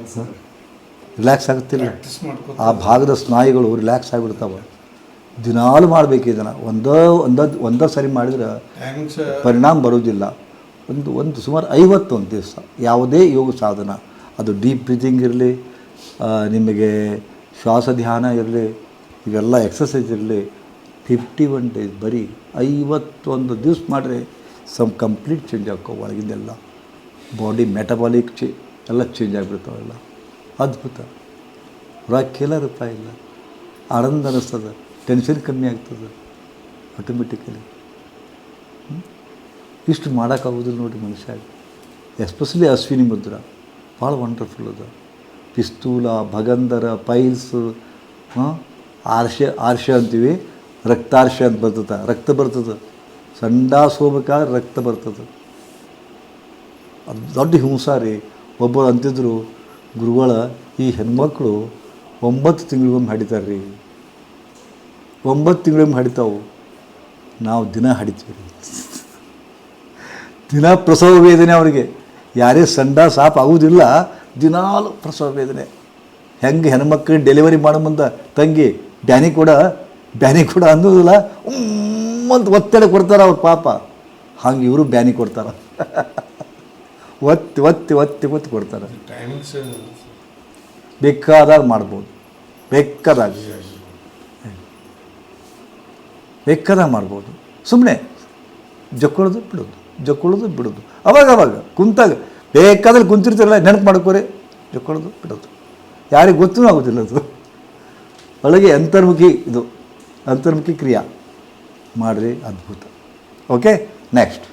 ಅನ್ಸುತ್ತೆ ರಿಲ್ಯಾಕ್ಸ್ ಆಗುತ್ತಿಲ್ಲ. ಆ ಭಾಗದ ಸ್ನಾಯುಗಳು ರಿಲ್ಯಾಕ್ಸ್ ಆಗಿಬಿಡ್ತಾವೆ. ದಿನಾಲು ಮಾಡಬೇಕು ಇದನ್ನು. ಒಂದೋ ಒಂದೋ ಒಂದೋ ಸರಿ ಮಾಡಿದ್ರೆ ಪರಿಣಾಮ ಬರೋದಿಲ್ಲ ಒಂದು ಒಂದು ಸುಮಾರು ಐವತ್ತೊಂದು ದಿವಸ ಯಾವುದೇ ಯೋಗ ಸಾಧನ. ಅದು ಡೀಪ್ ಬ್ರೀತಿಂಗ್ ಇರಲಿ ನಿಮಗೆ ಶ್ವಾಸ ಧ್ಯಾನ ಇರಲಿ ಇವೆಲ್ಲ ಎಕ್ಸಸೈಸ್ ಇರಲಿ ಫಿಫ್ಟಿ ಒನ್ ಡೇಸ್ ಬರೀ ಐವತ್ತೊಂದು ದಿವ್ಸ ಮಾಡಿದ್ರೆ ಸಮ್ ಕಂಪ್ಲೀಟ್ ಚೇಂಜ್ ಆಗ್ಕೋ ಒಳಗಿಂದೆಲ್ಲ. ಬಾಡಿ ಮೆಟಬಾಲಿಕ್ ಚೇ ಎಲ್ಲ ಚೇಂಜ್ ಆಗಿಬಿಡ್ತಾವೆಲ್ಲ ಅದ್ಭುತ. ರೊಕ್ಕಿಲ್ಲ ರೂಪಾಯಿ ಇಲ್ಲ. ಆನಂದ ಅನ್ನಿಸ್ತದೆ ಟೆನ್ಷನ್ ಕಮ್ಮಿ ಆಗ್ತದೆ. ಆಟೋಮೆಟಿಕಲಿ ಇಷ್ಟು ಮಾಡೋಕ್ಕಾಗೋದಿಲ್ಲ ನೋಡಿ ಮನುಷ್ಯ. ಎಸ್ಪೆಷಲಿ ಅಶ್ವಿನಿ ಮುದ್ರ ಭಾಳ ವಂಡರ್ಫುಲ್ ಅದು. ಪಿಸ್ತೂಲ ಭಗಂಧರ ಪೈಲ್ಸ್ ಆರ್ಷ ಆರ್ಷ ಅಂತೀವಿ. ರಕ್ತಾರ್ಷ ಅಂತ ಬರ್ತದೆ. ರಕ್ತ ಬರ್ತದೆ. ಸಂಡಾಸ್ ಹೋಗ್ಬೇಕಾದ್ರೆ ರಕ್ತ ಬರ್ತದೆ. ಅದು ದೊಡ್ಡ ಹಿಂಸಾರಿ ಒಬ್ಬರು ಅಂತಿದ್ರು, ಗುರುಗಳ, ಈ ಹೆಣ್ಮಕ್ಳು ಒಂಬತ್ತು ತಿಂಗಳಿಗೊಮ್ಮೆ ಹಡಿತಾರೆ ರೀ ಒಂಬತ್ತು ತಿಂಗಳಿಗೊಮ್ಮೆ ಹಡಿತಾವು. ನಾವು ದಿನ ಹಡಿತೀವಿ ರೀ ದಿನ ಪ್ರಸವ ವೇದನೆ ಅವರಿಗೆ. ಯಾರೇ ಸಂಡ ಸಾಪ್ ಆಗುವುದಿಲ್ಲ ದಿನಾಲು ಪ್ರಸವ ವೇದನೆ. ಹೆಂಗೆ ಹೆಣ್ಮಕ್ಳು ಡೆಲಿವರಿ ಮಾಡೋ ಮುಂದೆ ತಂಗಿ ಬ್ಯಾನಿ ಕೂಡ ಬ್ಯಾನಿ ಕೂಡ ಅನ್ನೋದಿಲ್ಲ ಅಂತ ಒತ್ತಡ ಕೊಡ್ತಾರೆ ಅವ್ರ ಪಾಪ. ಹಂಗೆ ಇವರು ಬ್ಯಾನಿ ಕೊಡ್ತಾರೆ. ಒತ್ತಿ ಒತ್ತಿ ಒತ್ತಿ ಒತ್ತಿ ಕೊಡ್ತಾರೆ. ಟೈಮಿಂಗ್ಸ್ ಬೇಕಾದಾಗ ಮಾಡ್ಬೋದು. ಬೇಕಾದಾಗ. ಬೇಕಾದಾಗ ಮಾಡ್ಬೋದು. ಸುಮ್ಮನೆ ಜಕ್ಕೊಳ್ಳೋದು ಬಿಡೋದು ಜಕ್ಕೊಳ್ಳೋದು ಬಿಡೋದು. ಅವಾಗ ಅವಾಗ ಕುಂತಾಗ ಬೇಕಾದ್ರೆ ಕುಂತಿರ್ತಿರಲ್ಲ ನೆನಪು ಮಾಡ್ಕೋರಿ ಜಕ್ಕೊಳ್ಳೋದು ಬಿಡೋದು. ಯಾರಿಗೆ ಗೊತ್ತೂ ಆಗೋದಿಲ್ಲ ಅದು. ಒಳಗೆ ಅಂತರ್ಮುಖಿ ಇದು ಅಂತರ್ಮುಖಿ ಕ್ರಿಯಾ. ಮಾಡಿರಿ ಅದ್ಭುತ. Okay next